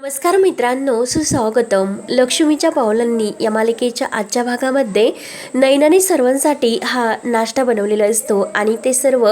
नमस्कार मित्रांनो सुस्वागतम. लक्ष्मीच्या पावलांनी या मालिकेच्या आजच्या भागामध्ये नैनाने सर्वांसाठी हा नाश्ता बनवलेला असतो आणि ते सर्व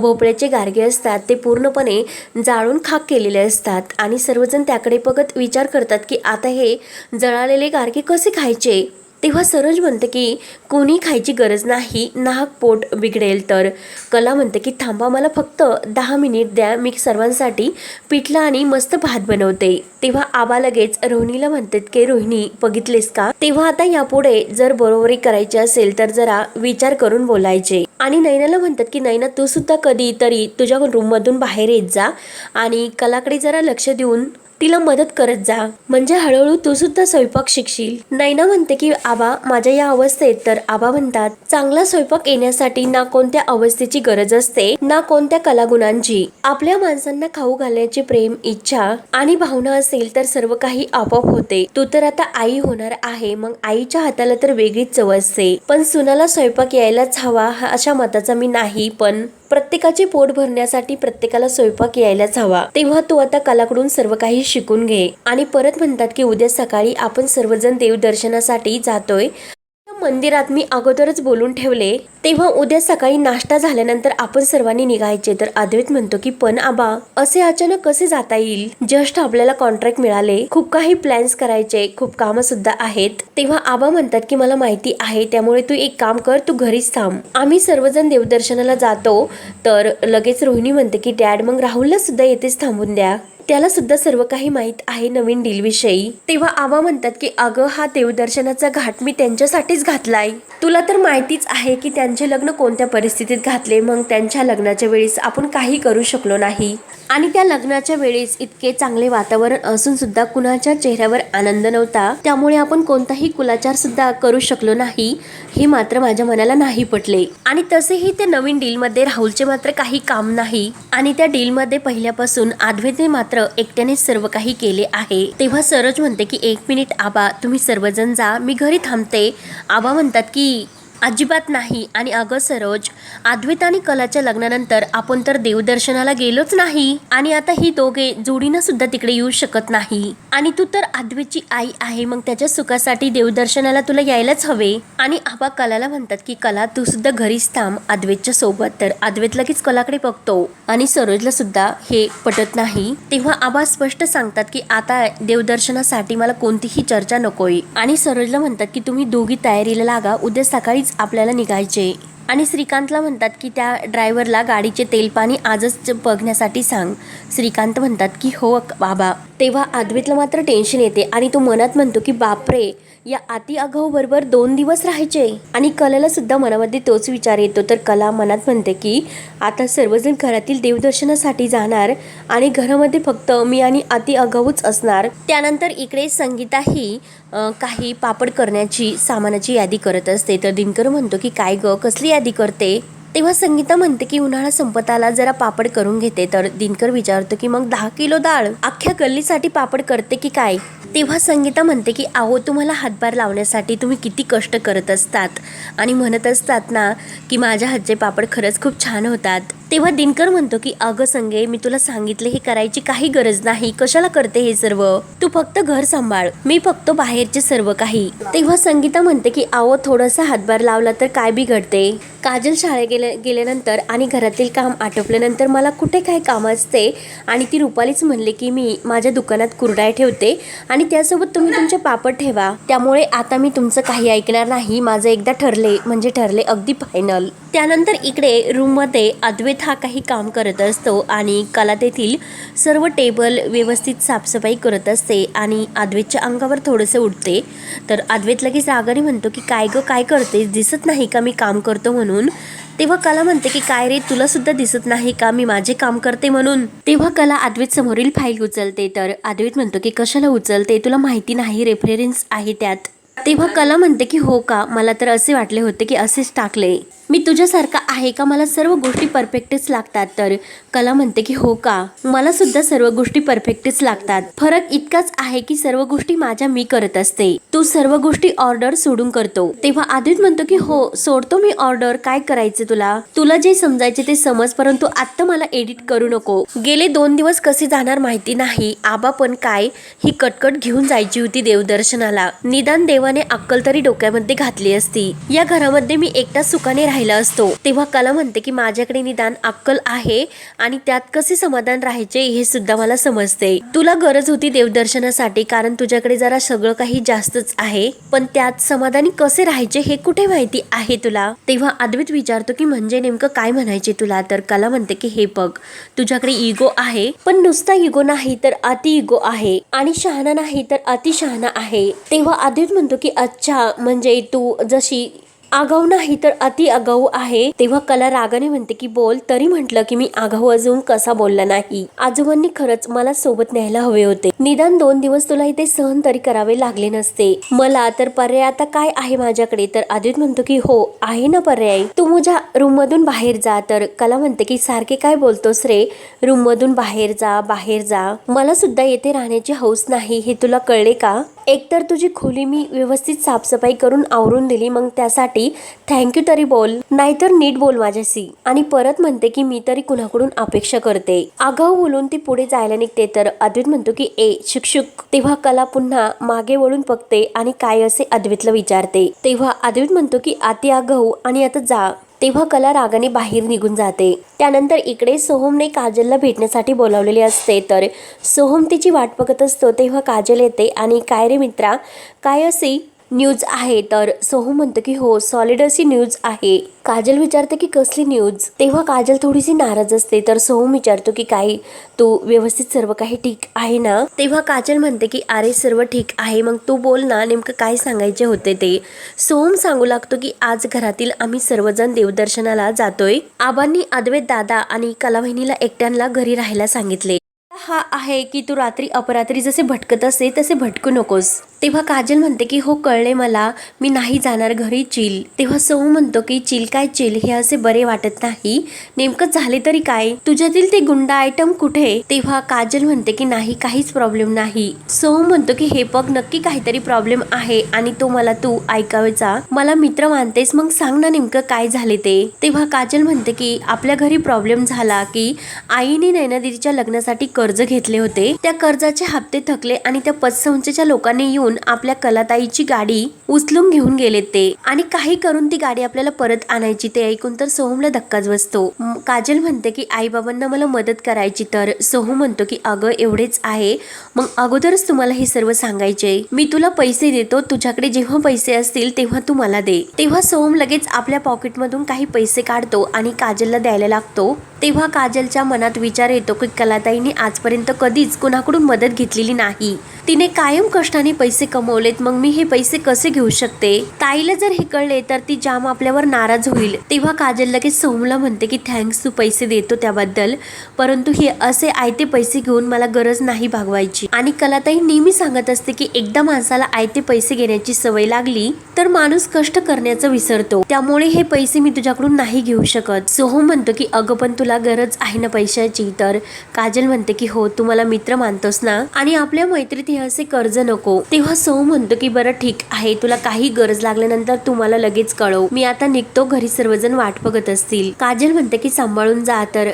भोपळ्याचे गारगे असतात ते पूर्णपणे जाळून खाक केलेले असतात आणि सर्वजण त्याकडे बघत विचार करतात की आता हे जळालेले गारगे कसे खायचे? तेव्हा सरोज म्हणते की कोणी खायची गरज नाही नाहक पोट बिघडेल तर. कला म्हणते की थांबा मला फक्त दहा मिनिट द्या मी सर्वांसाठी पिठलं आणि मस्त भात बनवते. तेव्हा आबा लगेच रोहिणीला म्हणतात की रोहिणी बघितलेस का? तेव्हा आता यापुढे जर बरोबरी करायची असेल तर जरा विचार करून बोलायचे. आणि नैनाला म्हणतात की नैना तू सुद्धा कधी तरी तुझ्या रूममधून बाहेर येत जा आणि कलाकडे जरा लक्ष देऊन तिला मदत करत जा. म्हणजे हळूहळू तू सुद्धा स्वयंपाक शिकशील. नैना म्हणते की आबा माझ्या या अवस्थेत तर आबा म्हणतात चांगला स्वयंपाक येण्यासाठी ना कोणत्या अवस्थेची गरज असते ना कोणत्या कलागुणांची. आपल्या माणसांना खाऊ घालण्याची प्रेम इच्छा आणि भावना असेल तर सर्व काही आपोआप होते. तू तर आता आई होणार आहे मग आईच्या हाताला तर वेगळीच चव असते. पण सुनाला स्वयंपाक यायलाच हवा हा अशा मताचा मी नाही पण प्रत्येकाचे पोट भरण्यासाठी प्रत्येकाला स्वयंपाक यायलाच हवा. तेव्हा तू आता कलाकडून सर्व काही शिकून घे. आणि परत म्हणतात की उद्या सकाळी आपण सर्वजण देवदर्शनासाठी जातोय. मंदिरात मी अगोदरच बोलून ठेवले. तेव्हा उद्या सकाळी नाश्ता झाल्यानंतर आपण सर्वांनी निघायचे. तर अद्वैत म्हणतो की पण आबा असे अचानक कसे जाता येईल? जस्ट आपल्याला कॉन्ट्रॅक्ट मिळाले. खूप काही प्लॅन्स करायचे. खूप काम सुद्धा आहेत. तेव्हा आबा म्हणतात की मला माहिती आहे. त्यामुळे तू एक काम कर. तू घरीच थांब. आम्ही सर्वजण देवदर्शनाला जातो. तर लगेच रोहिणी म्हणते की डॅड मग राहुलला सुद्धा येथेच थांबून द्या. त्याला सुद्धा सर्व काही माहीत आहे नवीन डीलविषयी. तेव्हा आवा म्हणतात की अगं हा देवदर्शनाचा घाट मी त्यांच्यासाठीच घातलाय. तुला तर माहितीच आहे की त्यांचे लग्न कोणत्या परिस्थितीत घातले मग त्यांच्या लग्नाच्या वेळेस आपण काही करू शकलो नाही. आणि त्या लग्नाच्या वेळेस इतके चांगले वातावरण असून सुद्धा कुणाच्या चेहऱ्यावर आनंद नव्हता. त्यामुळे आपण कोणताही कुलाचार सुद्धा करू शकलो नाही हे मात्र माझ्या मनाला नाही पटले. आणि तसेही त्या नवीन डीलमध्ये राहुलचे मात्र काही काम नाही. आणि त्या डीलमध्ये पहिल्यापासून आद्वेते मात्र एकट्याने सर्व काही केले आहे. तेव्हा सरोज म्हणते की एक मिनिट आबा तुम्ही सर्वजण जा. मी घरी थांबते. आबा म्हणतात की अजिबात नाही. आणि अगं सरोज अद्वैत आणि कलाच्या लग्नानंतर आपण तर देवदर्शनाला गेलोच नाही. आणि आता ही दोघे जोडीनं सुद्धा तिकडे येऊ शकत नाही. आणि तू तर अद्वैतची आई आहे मग त्याच्या सुखासाठी देवदर्शनाला तुला यायलाच हवे. आणि आबा कलाला म्हणतात की कला तू सुद्धा घरीच थांब अद्वैतच्या सोबत. तर अद्वैत लगेच कलाकडे बघतो. आणि सरोजला सुद्धा हे पटत नाही. तेव्हा आबा स्पष्ट सांगतात की आता देवदर्शनासाठी मला कोणतीही चर्चा नकोय. आणि सरोजला म्हणतात की तुम्ही दोघी तयारीला लागा उद्या सकाळीच आपल्याला निघायचे. आणि श्रीकांतला म्हणतात की त्या ड्रायव्हरला गाडीचे तेल पाणी आजच बघण्यासाठी सांग. श्रीकांत म्हणतात की हो बाबा. तेव्हा अद्वैतला मात्र टेन्शन येते आणि तो मनात म्हणतो की बापरे या अति आगाऊ बरोबर दोन दिवस राहायचे. आणि कलाला सुद्धा मनामध्ये तोच विचार येतो. तर कला मनात म्हणते की आता सर्वजण घरातील देवदर्शनासाठी जाणार आणि घरामध्ये फक्त मी आणि अति आगाऊच असणार. त्यानंतर इकडे संगीताही काही पापड करण्याची सामानाची यादी करत असते. तर दिनकर म्हणतो की काय ग कसली यादी करते तेव्हा संगीता म्हणते की उन्हाळा संपत आला जरा पापड करून घेते. तर दिनकर विचारतो की मग दहा किलो डाळ अख्ख्या गल्लीसाठी पापड करते की काय? तेव्हा संगीता म्हणते की आहो तुम्हाला हातभार लावण्यासाठी तुम्ही किती कष्ट करत असतात आणि म्हणत असतात ना की माझ्या हातचे पापड खरंच खूप छान होतात. तेव्हा दिनकर म्हणतो की अगं संगे मी तुला सांगितले हे करायची काही गरज नाही. कशाला करते हे सर्व? तू फक्त घर सांभाळ. मी फक्त बाहेरचे सर्व काही. तेव्हा संगीता म्हणते की आहो थोडासा हातभार लावला तर काय बिघडते? काजल शाळेत गेल्या गेल्यानंतर आणि घरातील काम आटोपल्यानंतर मला कुठे काय काम असते आणि ती रुपालीच म्हणले की मी माझ्या दुकानात कुरडाय ठेवते आणि त्यासोबत तुम्ही तुमचे पापड ठेवा. त्यामुळे आता मी तुमचं काही ऐकणार नाही. माझं एकदा ठरले म्हणजे ठरले अगदी फायनल त्यानंतर इकडे रूममध्ये अद्वैत हा काही काम करत असतो आणि कला तेथील सर्व टेबल व्यवस्थित साफसफाई करत असते आणि अद्वैतच्या अंगावर थोडंसं उठते तर अद्वैत लगेच आगारी म्हणतो की काय गं काय करते दिसत नाही का मी काम करतो म्हणून? तेव्हा कला म्हणते की काय रे तुला सुद्धा दिसत नाही का? मी माझे काम करते म्हणून? तेव्हा कला अद्वैत समोरील फाईल उचलते. तर अद्वैत म्हणतो की कशाला उचलते? तुला माहिती नाही रेफरन्स आहे त्यात. तेव्हा कला म्हणते की हो का? मला तर असे वाटले होते की असेच टाकले. मी तुझ्यासारखा आहे का? मला सर्व गोष्टी परफेक्टच लागतात. तर कला म्हणते की हो का? मला सुद्धा सर्व गोष्टी परफेक्टच लागतात. फरक इतकाच आहे की सर्व गोष्टी माझ्या मी करत असते. तू सर्व गोष्टी ऑर्डर सोडून करतो. तेव्हा आदित म्हणतो की हो सोडतो मी ऑर्डर काय करायचं तुला? तुला जे समजायचे ते समज परंतु आत्ता मला एडिट करू नको. गेले दोन दिवस कसे जाणार माहिती नाही. आबा पण काय? ही कटकट घेऊन जायची होती देवदर्शनाला. निदान देवाने अक्कल तरी डोक्यामध्ये घातली असती. या घरामध्ये मी एकटा सुखाने राहिले असतो. तेव्हा कला म्हणते की माझ्याकडे निदान अक्कल आहे आणि त्यात कसे समाधान राहायचे हे सुद्धा मला समजते. तुला गरज होती देवदर्शनासाठी कारण तुझ्याकडे जरा सगळं काही जास्तच आहे. पण त्यात समाधानी कसे राहायचे हे कुठे माहिती आहे तुला? तेव्हा अद्वित विचारतो की म्हणजे नेमकं काय म्हणायचे तुला? तर कला म्हणते की हे बघ तुझ्याकडे इगो आहे पण नुसता इगो नाही तर अति इगो आहे आणि शहाणा नाही तर अति शहाणा आहे. तेव्हा अद्वित म्हणतो की अच्छा म्हणजे तू जशी आगाऊ नाही तर अति आगाऊ आहे. तेव्हा कला रागाने म्हणते की बोल. तरी म्हटलं की मी आगाऊ अजून कसा बोलला नाही? आजोबांनी खरंच मला सोबत न्यायला हवे होते. निदान दोन दिवस तुला इथे सहन तरी करावे लागले नसते. मला तर पर्याय आता काय आहे माझ्याकडे? तर आदित म्हणतो की हो आहे ना पर्याय. तू माझ्या रूम मधून बाहेर जा. तर कला म्हणते की सारखे काय बोलतोस रे? रूम मधून बाहेर जा बाहेर जा. मला सुद्धा येथे राहण्याची हौस नाही. हे तुला कळले का? एकतर तुझी खोली मी व्यवस्थित साफसफाई करून आवरून दिली मग त्यासाठी थँक्यू तरी बोल. नाहीतर नीट बोल माझ्याशी. आणि परत म्हणते की मी तरी कुणाकडून अपेक्षा करते. आगाऊ बोलून ती पुढे जायला निघते तर अद्वैत म्हणतो की ए शिक्षुक तेव्हा कला पुन्हा मागे वळून बघते आणि काय असे अद्वितला विचारते. तेव्हा अद्वैत म्हणतो की आती आगाऊ आणि आता जा. तेव्हा कला रागाने बाहेर निघून जाते. त्यानंतर इकडे सोहमने काजलला भेटण्यासाठी बोलावलेले असते. तर सोहम तिची वाट बघत असतो तेव्हा काजल येते आणि काय रे मित्रा? काय असे न्यूज आहे. तर सोहम म्हणतो की हो सॉलिड अशी न्यूज आहे. काजल विचारते की कसली न्यूज? तेव्हा काजल थोडीशी नाराज असते. तर सोहम विचारतो की काही तू व्यवस्थित सर्व काही ठीक आहे ना? तेव्हा काजल म्हणते की अरे सर्व ठीक आहे. मग तू बोल ना नेमकं काय सांगायचे होते ते? सोहम सांगू लागतो की आज घरातील आम्ही सर्वजण देवदर्शनाला जातोय. आबांनी अद्वैत दादा आणि कलावहिनीला एकट्यांना घरी राहायला सांगितले. हा आहे की तू रात्री अपरात्री जसे भटकत असे तसे भटकू नकोस. तेव्हा काजल म्हणते की हो कळले मला. मी नाही जाणार घरी चिल. तेव्हा सौ म्हणतो की चिल काय चिल? हे असे बरे वाटत नाही. नेमकं झाले तरी काय? तुझ्यातील ते गुंडा आयटम कुठे? तेव्हा काजल म्हणते की नाही काहीच प्रॉब्लेम नाही. सौ म्हणतो की हे बघ नक्की काहीतरी प्रॉब्लेम आहे आणि तो मला तू ऐकावेचा मला मित्र मानतेस मग सांग ना नेमकं काय झाले ते. तेव्हा काजल म्हणते की आपल्या घरी प्रॉब्लेम झाला की आईने नैनादिरीच्या लग्नासाठी कर्ज घेतले होते. त्या कर्जाचे हप्ते थकले आणि त्या पतसंस्थेच्या लोकांनी येऊन आपल्या कलाताईची गाडी उचलून घेऊन गेले ते. आणि काही करून ती गाडी आपल्याला परत आणायची ते ऐकून तर सोहमला धक्काच बसतो. काजल म्हणते की आई बाबांना मला मदत करायची. तर सोहम म्हणतो की अगं एवढेच आहे. मग अगोदरच तुम्हाला हे सर्व सांगायचे मी तुला पैसे देतो. तुझ्याकडे जेव्हा पैसे असतील तेव्हा तू मला दे. तेव्हा सोहम लगेच आपल्या पॉकेटमधून काही पैसे काढतो आणि काजलला द्यायला लागतो. तेव्हा काजलच्या मनात विचार येतो की कलाताईने आजपर्यंत कधीच कुणाकडून मदत घेतलेली नाही. तिने कायम कष्टाने पैसे पैसे कमवलेत मग मी हे पैसे कसे घेऊ शकते? ताईला जर हे कळले तर ती जाम आपल्यावर नाराज होईल. तेव्हा काजल लगेच सोहमला म्हणते की थँक्स तू पैसे देतो त्याबद्दल. परंतु हे असे आयते पैसे घेऊन मला गरज नाही भागवायची. आणि कलाताई नेहमी सांगत असते की एकदा माणसाला आयते पैसे घेण्याची सवय लागली तर माणूस कष्ट करण्याचं विसरतो. त्यामुळे हे पैसे मी तुझ्याकडून नाही घेऊ शकत. सोहम म्हणतो की अगं पण तुला गरज आहे ना पैशाची? तर काजल म्हणते की हो तू मला मित्र मानतोस ना? आणि आपल्या मैत्रीत हे असे कर्ज नको. तेव्हा सोहम म्हणतो की बरं ठीक आहे तुला काही गरज लागल्यानंतर तुम्हाला लगेच कळव. मी आता निघतो घरी सर्वजण वाट बघत असतील. काजल म्हणते की सांभाळून जा तर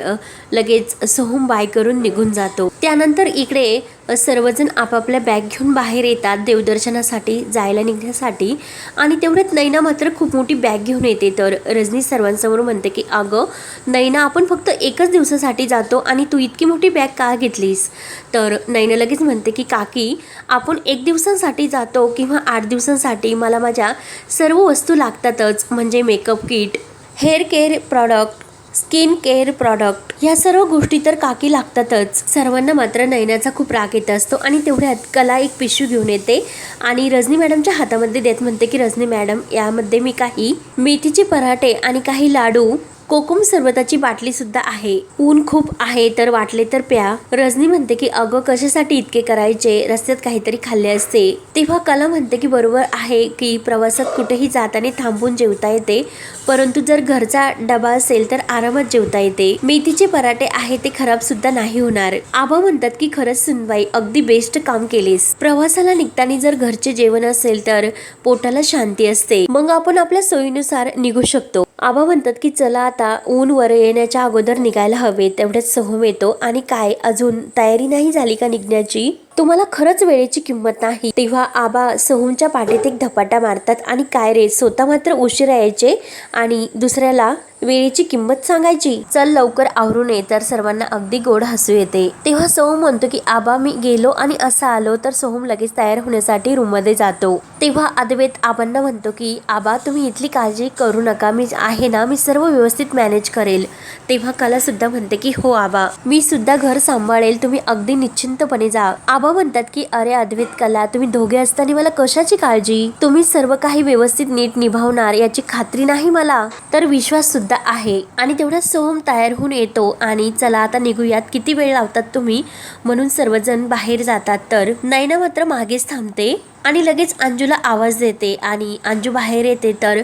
लगेच सोहम बाय करून निघून जातो. त्यानंतर इकडे सर्वजण आपापल्या बॅग घेऊन बाहेर येतात देवदर्शनासाठी जायला निघण्यासाठी. आणि तेवढ्यात नैना मात्र खूप मोठी बॅग घेऊन येते. तर रजनी सर्वांसमोर म्हणते की अगं नैना आपण फक्त एकच दिवसासाठी जातो आणि तू इतकी मोठी बॅग का घेतलीस? तर नैना लगेच म्हणते की काकी आपण एक दिवसांसाठी जातो किंवा आठ दिवसांसाठी मला माझ्या सर्व वस्तू लागतातच. म्हणजे makeup kit hair care product skin care product. ह्या सर्व गोष्टी तर काकी लागतातच. सर्वांना मात्र नयनाचा खूप राग येत असतो आणि तेवढ्यात कला एक पिशवी घेऊन येते आणि रजनी मॅडमच्या हातामध्ये देत म्हणते की रजनी मॅडम यामध्ये मी काही मेथीचे पराठे आणि काही लाडू कोकुम सरबताची बाटली सुद्धा आहे. ऊन खूप आहे तर वाटले तर प्या. रजनी म्हणते की अगं कशासाठी इतके करायचे? रस्त्यात काहीतरी खाल्ले असते. तेव्हा कला म्हणते की बरोबर आहे की प्रवासात कुठेही जाताना थांबून जेवता येते. परंतु जर घरचा डबा असेल तर आरामात जेवता येते. मेथीचे पराठे आहे ते खराब सुद्धा नाही होणार. आबा म्हणतात की खरंच सुनबाई अगदी बेस्ट काम केलेस. प्रवासाला निघताना जर घरचे जेवण असेल तर पोटाला शांती असते. मग आपण आपल्या सोयीनुसार निघू शकतो. आबा म्हणतात की चला आता ऊन वर येण्याच्या अगोदर निघायला हवे तेवढ्याच सहम येतो आणि काय? अजून तयारी नाही झाली का निघण्याची? तुम्हाला खरंच वेळेची किंमत नाही. तेव्हा आबा सोहमच्या पाठीत एक धपाटा मारतात आणि काय रे स्वतः मात्र उशिरा यायचे आणि दुसऱ्याला वेळेची किंमत सांगायची. चल लवकर आवरून ये तर सर्वांना अगदी गोड हसू येते. तेव्हा सोहम म्हणतो की आबा मी गेलो आणि असं आलो तर सोहम लगेच तयार होण्यासाठी रूममध्ये जातो. तेव्हा अद्वैत आबांना म्हणतो की आबा तुम्ही इथली काळजी करू नका. मी आहे ना मी सर्व व्यवस्थित मॅनेज करेल. तेव्हा कला सुद्धा म्हणते की हो आबा. मी सुद्धा घर सांभाळेल. तुम्ही अगदी निश्चिंतपणे जा. आबा म्हणतात की अरे अद्वैत कला तुम्ही दोघे असताना मला कशाची काळजी? तुम्ही सर्व काही व्यवस्थित नीट निभावणार याची खात्री नाही मला. तर विश्वास सुद्धा आहे. आणि तेवढ्यात सोहम तयार होऊन येतो आणि चला आता निघूयात. किती वेळ लावतात तुम्ही? म्हणून सर्वजण बाहेर जातात. तर नैना मात्र मागेच थांबते. आणि लगेच अंजूला आवाज देते आणि अंजू बाहेर येते तर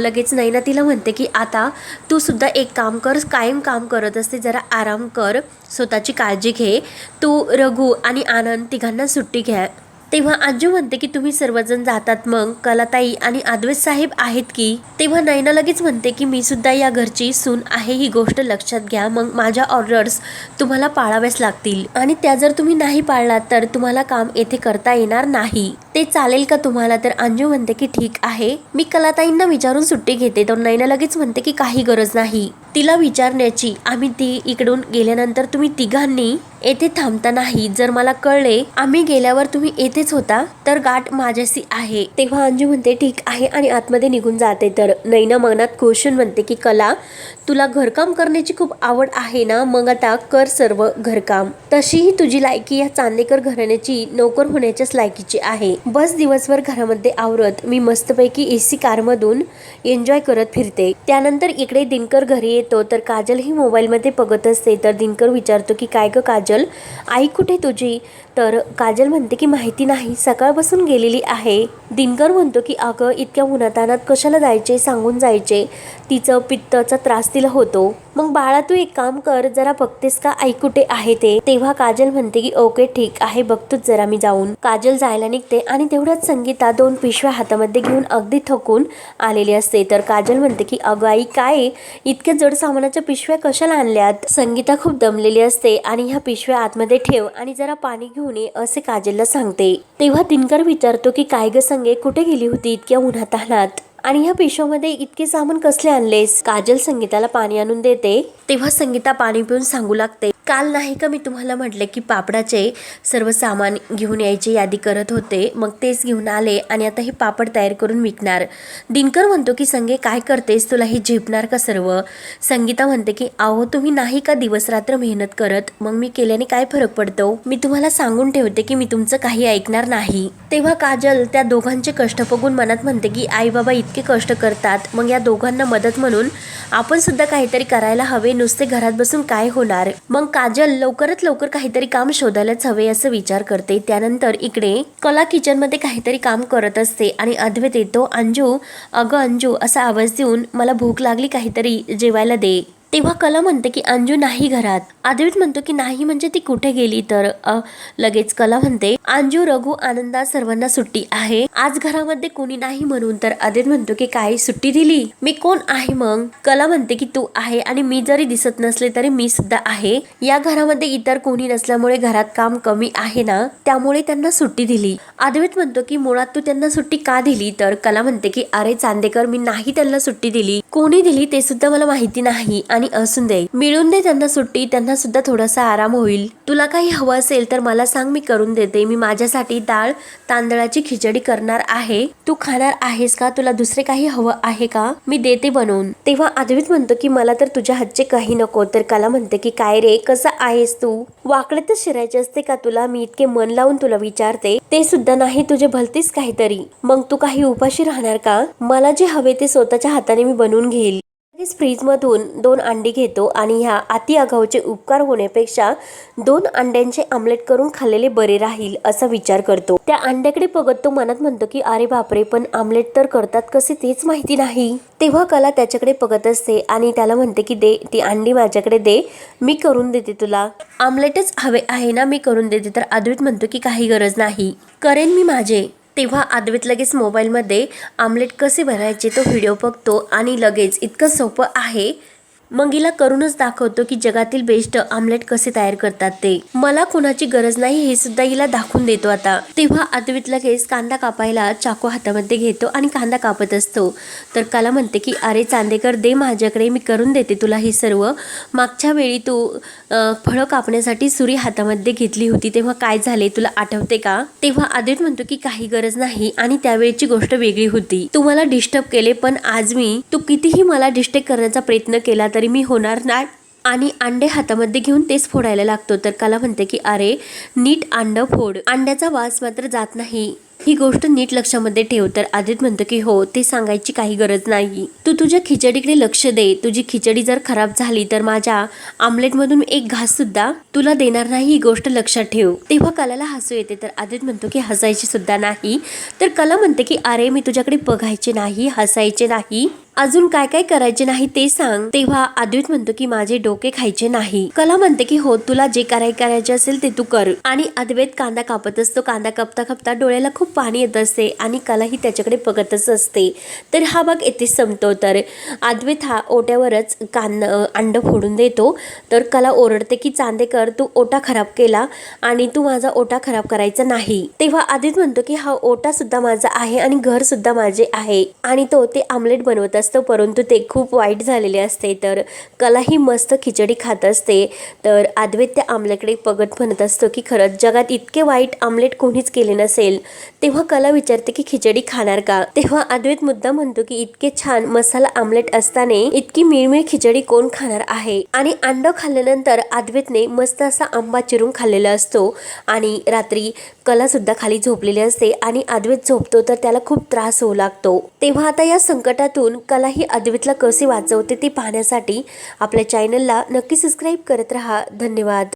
लगेच नैना तिला म्हणते की आता तू सुद्धा एक काम कर कायम काम करत असते जरा आराम कर स्वतःची काळजी घे तू रघु आणि आनंद तिघांना सुट्टी घ्या. तेव्हा अंजू म्हणते की तुम्ही सर्वजण जातात मग कलाताई आणि आदवेत साहेब आहेत की? तेव्हा नैना लगेच म्हणते की मी सुद्धा या घरची सून आहे ही गोष्ट लक्षात घ्या. मग माझ्या ऑर्डर्स तुम्हाला पाळाव्याच लागतील. आणि त्या जर तुम्ही नाही पाळलात तर तुम्हाला काम येथे करता येणार नाही. ते चालेल का तुम्हाला? तर अंजू म्हणते की ठीक आहे. मी कलाताईंना विचारून सुट्टी घेते. तर नैना लगेच म्हणते की काही गरज नाही. तिला विचारण्याची आम्ही ती इकडून गेल्यानंतर तुम्ही तिघांनी येथे थांबता नाही. जर मला कळले आम्ही गेल्यावर तुम्ही येथेच होता तर गाठ माझ्याशी आहे. तेव्हा अंजू म्हणते ठीक आहे आणि आतमध्ये निघून जाते. तर नैना मनात क्वेश्चन म्हणते की कला तुला घरकाम करण्याची खूप आवड आहे ना? मग आता कर सर्व घरकाम. तशीही तुझी लायकी या चांदेकर घराण्याची नोकर होण्याच्याच लायकीची आहे. बस दिवसभर घरामध्ये आवरत मी मस्तपैकी ए सी कारमधून एन्जॉय करत फिरते. त्यानंतर इकडे दिनकर घरी येतो तर काजल ही मोबाईलमध्ये बघत असते तर दिनकर विचारतो की काय ग काजल आई कुठे तुझी? तर काजल म्हणते की माहिती नाही सकाळपासून गेलेली आहे. दिनकर म्हणतो की अगं इतक्या उन्हातानात कशाला जायचे सांगून जायचे. तिचं पित्ताचा त्रास तिला होतो. मग बाळा तू एक काम कर जरा बघतेस का आई कुठे आहे ते? तेव्हा काजल म्हणते की ओके ठीक आहे बघतोच जरा मी जाऊन. काजल जायला निघते आणि तेवढ्याच संगीता दोन पिशव्या हातामध्ये घेऊन अगदी थकून आलेली असते. तर काजल म्हणते की अगं आई काय इतक्या जड सामानाच्या पिशव्या कशाला आणल्यात? संगीता खूप दमलेली असते आणि ह्या पिशव्या आतमध्ये ठेव आणि जरा पाणी घेऊन ये असे काजलला सांगते. तेव्हा दिनकर विचारतो की काय ग संगे कुठे गेली होती इतक्या उन्हातानात आणि ह्या पिशव्यामध्ये इतके सामान कसले आणलेस? काजल संगीताला पाणी आणून देते. तेव्हा संगीता पाणी पिऊन सांगू लागते काल नाही का मी तुम्हाला म्हटले की पापडाचे सर्व सामान घेऊन यायची यादी करत होते. मग तेच घेऊन आले आणि आता हे पापड तयार करून विकणार. दिनकर म्हणतो की संगे काय करतेस? तुला हे झेपणार का सर्व? संगीता म्हणते की अहो तुम्ही नाही का दिवस रात्र मेहनत करत? मग मी केल्याने काय फरक पडतो? मी तुम्हाला सांगून ठेवते की मी तुमचं काही ऐकणार नाही. तेव्हा काजल त्या दोघांचे कष्ट बघून मनात म्हणते की आई बाबा इतके कष्ट करतात. मग या दोघांना मदत म्हणून आपण सुद्धा काहीतरी करायला हवे. नुसते घरात बसून काय होणार? मग काजल लवकरात लवकर काहीतरी काम शोधायलाच हवे असं विचार करते. त्यानंतर इकडे कला किचनमध्ये काहीतरी काम करत असते आणि अद्वैत येतो अंजू अगं अंजू असा आवाज देऊन मला भूक लागली काहीतरी जेवायला दे. तेव्हा कला म्हणते की अंजू नाही घरात. अद्वैत म्हणतो की नाही म्हणजे ती कुठे गेली? तर लगेच कला म्हणते अंजू रघु आनंदा सर्वांना सुट्टी आहे. आज घरामध्ये कोणी नाही म्हणून. तर आदित म्हणतो की काय सुट्टी दिली? मी कोण आहे मग? कला म्हणते की तू आहे आणि मी जरी दिसत नसले तरी मी सुद्धा आहे. या घरामध्ये इतर कोणी नसल्यामुळे घरात काम कमी आहे ना? त्यामुळे त्यांना सुट्टी दिली. अद्वैत म्हणतो की मुळात तू त्यांना सुट्टी का दिली? तर कला म्हणते की अरे चांदेकर मी नाही त्यांना सुट्टी दिली. कोणी दिली ते सुद्धा मला माहिती नाही आणि असून दे. मिळून दे त्यांना सुट्टी त्यांना सुद्धा थोडासा आराम होईल. तुला काही हवं असेल तर मला सांग मी करून देते. मी माझ्यासाठी डाळ तांदळाची खिचडी करणार आहे. तू खाणार आहेस का? तुला दुसरे काही हवं आहे का? मी देते बनवून. तेव्हा अद्वैत म्हणतो की मला तर तुझ्या हातचे काही नको. तर कला म्हणते की काय रे? कसं आहेस तू? वाकडे तर शिरायचे असते का तुला? मी इतके मन लावून तुला विचारते. ते सुद्धा नाही तुझे भलतीच काहीतरी. मग तू काही उपाशी राहणार का? मला जे हवे ते स्वतःच्या हाताने मी बनवून घेईल. फ्रीजमधून दोन अंडी घेतो आणि ह्या अति आगाऊचे उपकार होण्यापेक्षा दोन अंड्यांचे आमलेट करून खाल्लेले बरे राहील असा विचार करतो. त्या अंड्याकडे बघत तो मनात म्हणतो की अरे बापरे पण आमलेट तर करतात कसे तेच माहिती नाही. तेव्हा कला त्याच्याकडे बघत असते आणि त्याला म्हणते की दे ती अंडी माझ्याकडे दे मी करून देते तुला. आमलेटच हवे आहे ना मी करून देते तर अद्वैत म्हणतो की काही गरज नाही करेन मी माझे. तेव्हा आदवेत लगेच मोबाईलमध्ये आमलेट कसे भरायचे तो व्हिडिओ बघतो आणि लगेच इतकं सोपं आहे. मग हिला करूनच दाखवतो की जगातील बेस्ट आमलेट कसे तयार करतात ते. मला कोणाची गरज नाही हे सुद्धा हिला दाखवून देतो आता. तेव्हा अद्वित लगेच कांदा कापायला चाकू हातामध्ये घेतो आणि कांदा कापत असतो. तर कला म्हणते की अरे चांदेकर दे माझ्याकडे मी करून देते तुला हे सर्व. मागच्या वेळी तू फळं कापण्यासाठी सुरी हातामध्ये घेतली होती तेव्हा काय झाले तुला आठवते का? तेव्हा अद्वित म्हणतो की काही गरज नाही. आणि त्यावेळेची गोष्ट वेगळी होती. तू मला डिस्टर्ब केले पण आज मी तू कितीही मला डिस्टर्ब करण्याचा प्रयत्न केला तर तरी मी होणार नाही. आणि अंडे हातामध्ये घेऊन तेच फोडायला लागतो. तर कला म्हणते की अरे नीट अंडं फोड. अंड्याचा वास मात्र जात नाही. ही गोष्ट नीट लक्षामध्ये ठेव. तर आदित म्हणतो की हो ते सांगायची काही गरज नाही. तू तुझ्या खिचडीकडे लक्ष दे. तुझी खिचडी जर खराब झाली तर माझ्या आमलेटमधून एक घास सुद्धा तुला देणार नाही. ही गोष्ट लक्षात ठेव. तेव्हा कलाला हसू येते. तर आदित म्हणतो की हसायची सुद्धा नाही. तर कला म्हणते की अरे मी तुझ्याकडे बघायचे नाही हसायचे नाही. अजून काय काय करायचे नाही ते सांग. तेव्हा अद्वैत म्हणतो की माझे डोके खायचे नाही. कला म्हणते की हो तुला जे कराय करायचे असेल ते तू कर. आणि अद्वैत कांदा कापत असतो. कांदा कापता कापता डोळ्याला खूप पाणी येत असते आणि कलाही त्याच्याकडे बघतच असते. तर हा भाग येथे संपतो. तर अद्वैत हा ओट्यावरच कांद अंड फोडून देतो. तर कला ओरडते की चांदेकर तू ओटा खराब केला आणि तू माझा ओटा खराब करायचा नाही. तेव्हा आदित म्हणतो की हा ओटा सुद्धा माझा आहे आणि घर सुद्धा माझे आहे. आणि तो ते आमलेट बनवत असतो. परंतु ते खूप वाईट झालेले असते. तर कला ही मस्त खिचडी खात असते. तर अद्वैत त्या आमल्याकडे बघत म्हणत असतो की खरंच जगात इतके वाईट आमलेट कोणीच केले नसेल. तेव्हा कला विचारते की खिचडी खाणार का? तेव्हा अद्वैत मुद्दा म्हणतो की इतके छान मसाला आमलेट असताना इतकी मिळमिळ खिचडी कोण खाणार आहे? आणि अंड खाल्ल्यानंतर अद्वैतने मस्त असा आंबा चिरून खाल्लेला असतो. आणि रात्री कला सुद्धा खाली झोपलेली असते आणि अद्वैत झोपतो तर त्याला खूप त्रास होऊ लागतो. तेव्हा आता या संकटातून कला ही अद्वैतला कसे वाचवते ते पाहण्यासाठी आपल्या चॅनलला नक्की सबस्क्राईब करत रहा. धन्यवाद.